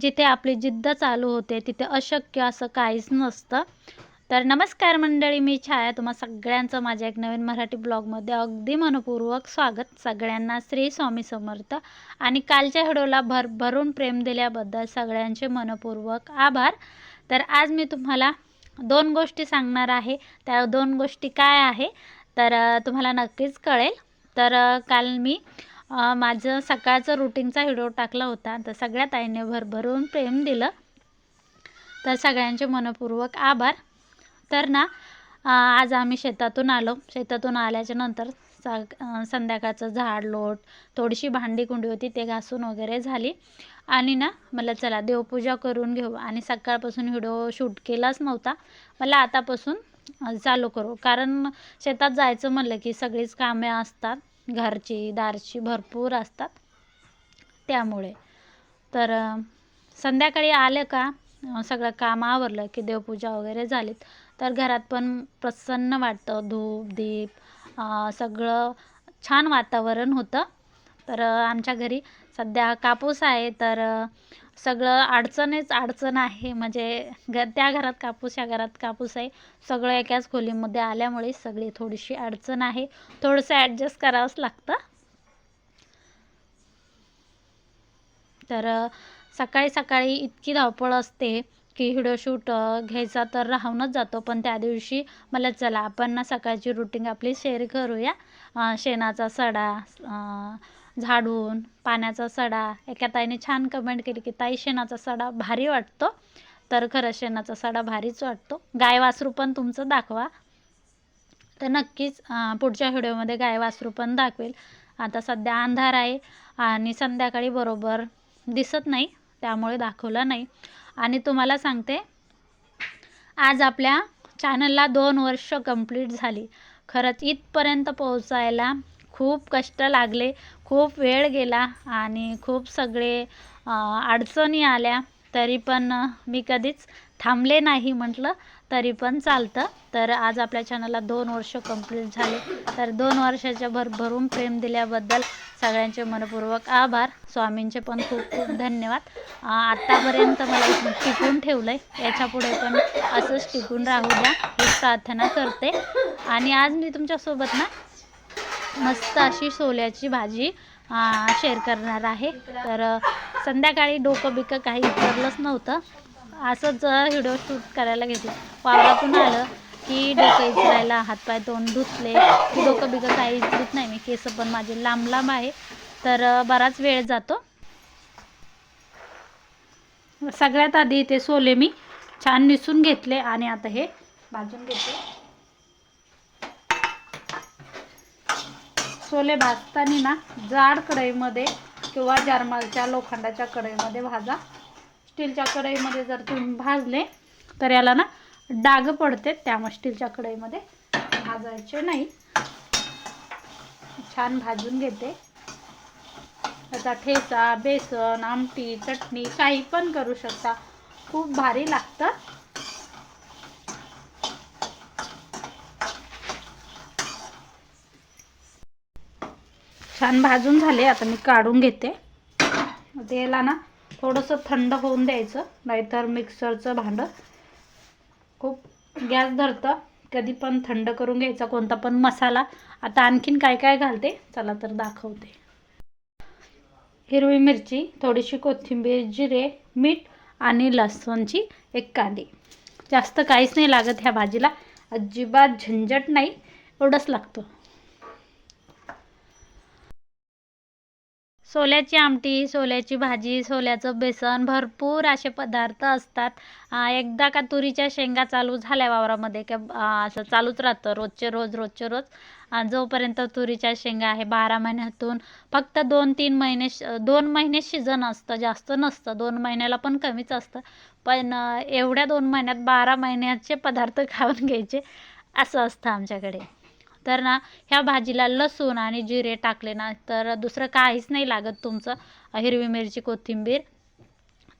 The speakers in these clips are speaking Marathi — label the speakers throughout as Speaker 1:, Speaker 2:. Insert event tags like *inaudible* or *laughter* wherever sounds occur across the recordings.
Speaker 1: जिथे आपली जिद्द चालू होते तिथे अशक्य असं काहीच नसतं. तर नमस्कार मंडळी मी छाया. तुम्हा सगळ्यांचं माझ्या एक नवीन मराठी ब्लॉगमध्ये अगदी मनपूर्वक स्वागत. सगळ्यांना श्री स्वामी समर्थ. आणि कालच्या व्हिडिओला भरभरून प्रेम दिल्याबद्दल सगळ्यांचे मनपूर्वक आभार. तर आज मी तुम्हाला दोन गोष्टी सांगणार आहे. त्या दोन गोष्टी काय आहे तर तुम्हाला नक्कीच कळेल. तर काल मी माझं सकाळचं रुटीनचा व्हिडिओ टाकला होता. तर सगळ्या ताईने भरभरून प्रेम दिलं. तर सगळ्यांचे मनपूर्वक आभार. तर ना आज आम्ही शेतातून आलो. शेतातून आल्याच्यानंतर सा संध्याकाळचं झाड लोट थोडीशी भांडी कुंडी होती ते घासून वगैरे झाली. आणि ना मला चला देवपूजा करून घेऊ. आणि सकाळपासून व्हिडिओ शूट केलाच नव्हता. मला आतापासून चालू करू. कारण शेतात जायचं म्हणलं की सगळीच कामे असतात. घरची दारची भरपूर असतात. त्यामुळे. तर संध्याकाळी आलं का सगळं काम आवरलं की देवपूजा वगैरे झालीत. तर घरात पण प्रसन्न वाटतं. धूप दीप सगळं छान वातावरण होतं. तर आमच्या घरी सध्या कापूस आहे. तर सगळं अडचणीच अडचण आहे. म्हणजे ग त्या घरात कापूस या घरात कापूस आहे. सगळं एकाच खोलीमध्ये आल्यामुळे सगळी थोडीशी अडचण आहे. थोडंसं ॲडजस्ट करावंच लागतं. तर सकाळी सकाळी इतकी धावपळ असते की व्हिडिओ शूट घ्यायचा तर राहूनच जातो. पण त्या दिवशी मला चला आपण ना सकाळची रुटीन आपली शेअर करूया. शेणाचा सडा झाडून पाण्याचा सडा एका ताईने छान कमेंट केली की ताई शेणाचा सडा भारी वाटतो. तर खरं शेणाचा सडा भारीच वाटतो. गाय वासरू पण तुमचं दाखवा. तर नक्कीच पुढच्या व्हिडिओमध्ये गाय वासरू पण दाखवेल. आता सध्या अंधार आहे आणि संध्याकाळी बरोबर दिसत नाही त्यामुळे दाखवलं नाही. आणि तुम्हाला सांगते आज आपल्या चॅनलला दोन वर्ष कंप्लीट झाली. खरंच इथपर्यंत पोहोचायला खूप कष्ट लागले खूप वेळ गेला आणि खूप सगळे अडचणी आल्या. तरी पण मी कधीच थांबले नाही म्हटलं तरी पण चालतं. तर आज आपल्या चॅनलला दोन वर्ष कंप्लीट झाले. तर दोन वर्षाच्या भरभरून प्रेम दिल्याबद्दल सगळ्यांचे मनपूर्वक आभार. स्वामींचे पण खूप खूप धन्यवाद. आत्तापर्यंत मला टिकून ठेवलं आहे याच्यापुढे पण असंच टिकून राहू द्या. ही प्रार्थना करते. आणि आज मी तुमच्यासोबत ना मस्त अशी सोल्याची भाजी शेअर करणार आहे. तर संध्याकाळी डोकं बिकं काही उतरलंच नव्हतं. असंच व्हिडिओ शूट करायला घेतलं. वावरातून आलं की डोकं इचरायला हातपाय तोंड धुतले. की डोकं बिकं काही इचरत नाही. मी केस पण माझे लांब लांब आहे. तर बराच वेळ जातो. सगळ्यात आधी ते सोले मी छान निसून घेतले आणि आता हे भाजून घेतले. छोले भाजताना ना जाड कढईमध्ये किंवा जारमालच्या लोखंडाच्या कढईमध्ये भाजा. स्टीलच्या कढईमध्ये जर तुम्ही भाजले तर याला ना डाग पडते. त्यामुळे स्टीलच्या कढईमध्ये भाजायचे नाही. छान भाजून घेते. त्याचा ठेचा बेसन आमटी चटणी काही पण करू शकता. खूप भारी लागतं. छान भाजून झाले. आता मी काढून घेते. त्याला ना थोडंसं थंड होऊन द्यायचं. नाहीतर मिक्सरचं भांडं खूप गॅस धरतं. कधी पण थंड करून घ्यायचा कोणता पण मसाला. आता आणखीन काय काय घालते? चला तर दाखवते. हिरवी मिरची थोडीशी कोथिंबीर जिरे मीठ आणि लसूणची एक कांडी जास्त काहीच नाही लागत ह्या भाजीला. अजिबात झंझट नाही. एवढंच लागतं. सोल्याची आमटी सोल्याची भाजी सोल्याचं बेसन भरपूर असे पदार्थ असतात. एकदा का तुरीच्या शेंगा चालू झाल्या वावरामध्ये का असं चालूच राहतं रोजचे रोज रोजचे रोज. जोपर्यंत तुरीच्या शेंगा आहे बारा महिन्यातून फक्त दोन तीन महिने श- दोन महिने सीझन असतं जास्त नसतं. दोन महिन्याला पण कमीच असतं. पण एवढ्या दोन महिन्यात बारा महिन्याचे पदार्थ *laughs* खाऊन घ्यायचे असं असतं आमच्याकडे. तर ना ह्या भाजीला लसूण आणि जिरे टाकले ना तर दुसरं काहीच नाही लागत तुमचं हिरवी मिरची कोथिंबीर.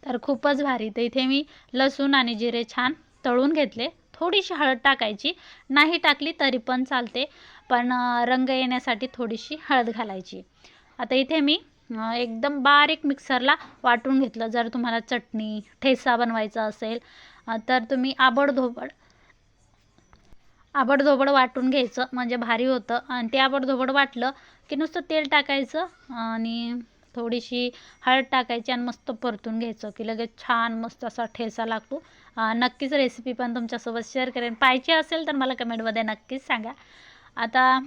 Speaker 1: तर खूपच भारी. तर इथे मी लसूण आणि जिरे छान तळून घेतले. थोडीशी हळद टाकायची. नाही टाकली तरी पण चालते पण रंग येण्यासाठी थोडीशी हळद घालायची. आता इथे मी एकदम बारीक मिक्सरला वाटून घेतलं. जर तुम्हाला चटणी ठेसा बनवायचा असेल तर तुम्ही आबडधोबड आबडधोबड वाटून घ्यायचं म्हणजे भारी होतं. आणि ते आबडधोबड वाटलं की नुसतं तेल टाकायचं आणि थोडीशी हळद टाकायची आणि मस्त परतून घ्यायचं की लगेच छान मस्त असा ठेचा लागतो. नक्कीच रेसिपी पण तुमच्यासोबत शेअर करेन. पाहिजे असेल तर मला कमेंटमध्ये नक्कीच सांगा. आता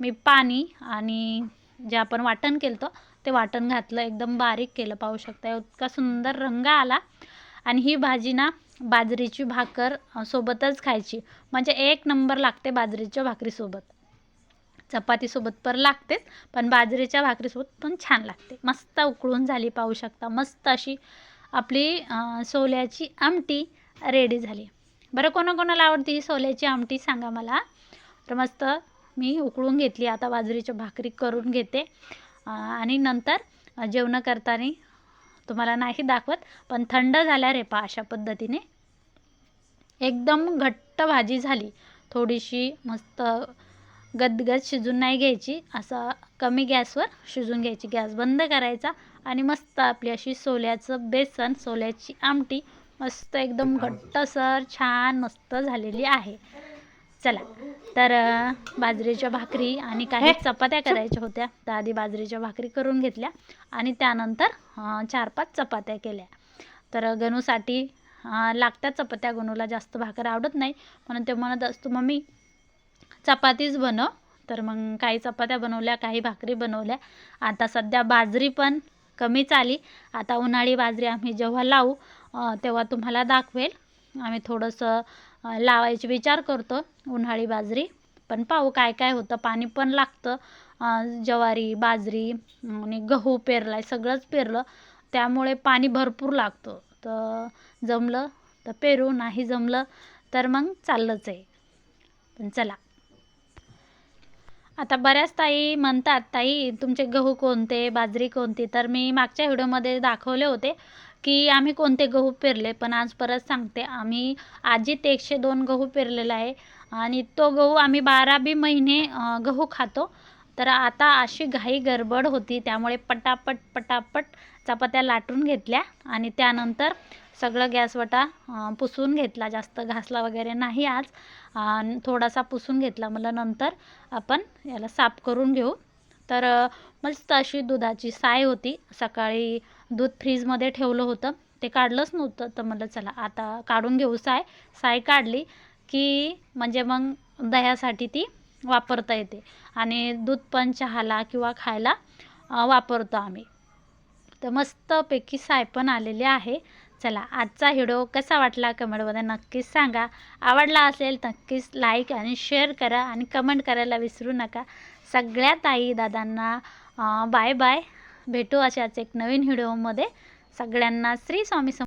Speaker 1: मी पाणी आणि जे आपण वाटण केलं ते वाटण घातलं. एकदम बारीक केलं पाहू शकता. इतका सुंदर रंग आला. आणि ही भाजी ना बाजरीची भाकर सोबतच खायची. म्हणजे एक नंबर लागते बाजरीच्या भाकरीसोबत. चपातीसोबत पर लागतेच पण बाजरीच्या भाकरीसोबत पण छान लागते. मस्त उकळून झाली पाहू शकता. मस्त अशी आपली सोल्याची आमटी रेडी झाली. बरं कोणाकोणाला आवडते ही सोल्याची आमटी सांगा मला. तर मस्त मी उकळून घेतली. आता बाजरीच्या भाकरी करून घेते. आणि नंतर जेवणं करताना तुम्हाला नाही दाखवत पण थंड झाल्या रे पा अशा पद्धतीने. एकदम घट्ट भाजी झाली. थोडीशी मस्त गदगद शिजून नाही घ्यायची असं कमी गॅसवर शिजून घ्यायची. गॅस बंद करायचा आणि मस्त आपली अशी सोल्याचं बेसन सोल्याची आमटी मस्त एकदम घट्टसर छान मस्त झालेली आहे. चला. तर बाजरीच्या भाकरी आणि काही चपात्या करायच्या होत्या. तर आधी बाजरीच्या भाकरी करून घेतल्या आणि त्यानंतर चार पाच चपात्या केल्या. तर गणूसाठी अ, लागतात चपात्या. गणूला जास्त भाकर आवडत नाही. म्हणून ते म्हणत असतो मम्मी चपातीच बनव. तर मग काही चपात्या बनवल्या काही भाकरी बनवल्या. आता सध्या बाजरी पण कमीच आली. आता उन्हाळी बाजरी आम्ही जेव्हा लावू तेव्हा तुम्हाला दाखवेल. आम्ही थोडंसं लावायचे विचार करतो उन्हाळी बाजरी. पण पाहू काय काय होतं. पाणी पण लागतं. ज्वारी बाजरी आणि गहू पेरला आहे सगळंच पेरलं. त्यामुळे पाणी भरपूर लागतं. तर जमलं तर पेरू नाही जमलं तर मग चाललंच आहे. पण चला. आता बऱ्याच ताई म्हणतात ताई तुमचे गहू कोणते? बाजरी कोणती? तर मी मागच्या व्हिडिओमध्ये दाखवले होते की आम्ही कोणते गहू पेरले पण आज परत सांगते. आम्ही आजीत एकशे दोन गहू पेरलेला आहे आणि तो गहू आम्ही बारा बी महिने गहू खातो. तर आता अशी घाई गडबड होती त्यामुळे पटापट पटापट चपात्या लाटून घेतल्या आणि त्यानंतर सगळं गॅसवटा पुसून घेतला. जास्त घासला वगैरे नाही आज. आणि थोडासा पुसून घेतला मला नंतर. आपण याला साफ करून घेऊ. तर मस्त अशी दुधाची साय होती. सकाळी दूध फ्रीजमध्ये ठेवलं होतं. ते काढलंच नव्हतं. तर म्हटलं चला आता काढून घेऊ साय. साय काढली की म्हणजे मग दह्यासाठी ती वापरता येते. आणि दूध पण चहाला किंवा खायला वापरतो आम्ही. तर मस्तपैकी साय पण आलेली आहे. चला आजचा व्हिडिओ कसा वाटला कमेंटमध्ये नक्कीच सांगा. आवडला असेल नक्कीच लाईक आणि शेअर करा आणि कमेंट करायला विसरू नका. सगळ्या ताई दादांना बाय बाय भेटू अशाच एक नवीन व्हिडिओमध्ये. सगळ्यांना श्री स्वामी सम